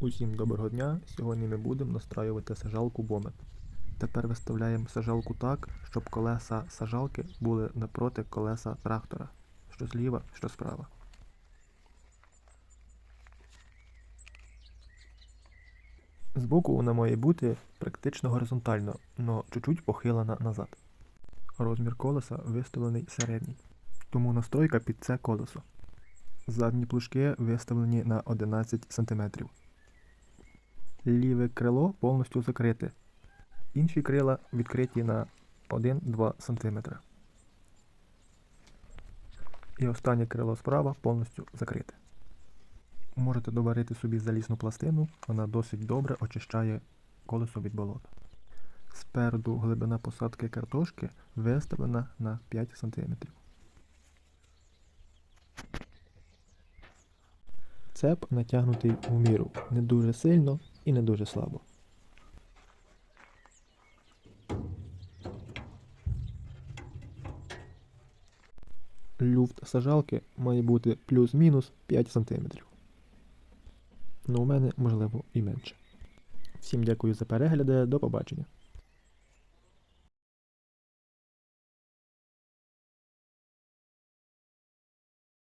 Усім доброго дня! Сьогодні ми будемо настраювати сажалку Бомет. Тепер виставляємо сажалку так, щоб колеса сажалки були напроти колеса трактора. Що зліва, що справа. Збоку вона має бути практично горизонтально, но чуть-чуть похилена назад. Розмір колеса виставлений середній, тому настройка під це колесо. Задні плужки виставлені на 11 см. Ліве крило повністю закрите. Інші крила відкриті на 1-2 см. І останнє крило справа повністю закрите. Можете доварити собі залізну пластину, вона досить добре очищає колесо від болота. Спереду глибина посадки картошки виставлена на 5 см. Цеп натягнутий у міру не дуже сильно і не дуже слабо. Люфт сажалки має бути плюс-мінус 5 см. Ну, у мене можливо і менше. Всім дякую за перегляди, до побачення.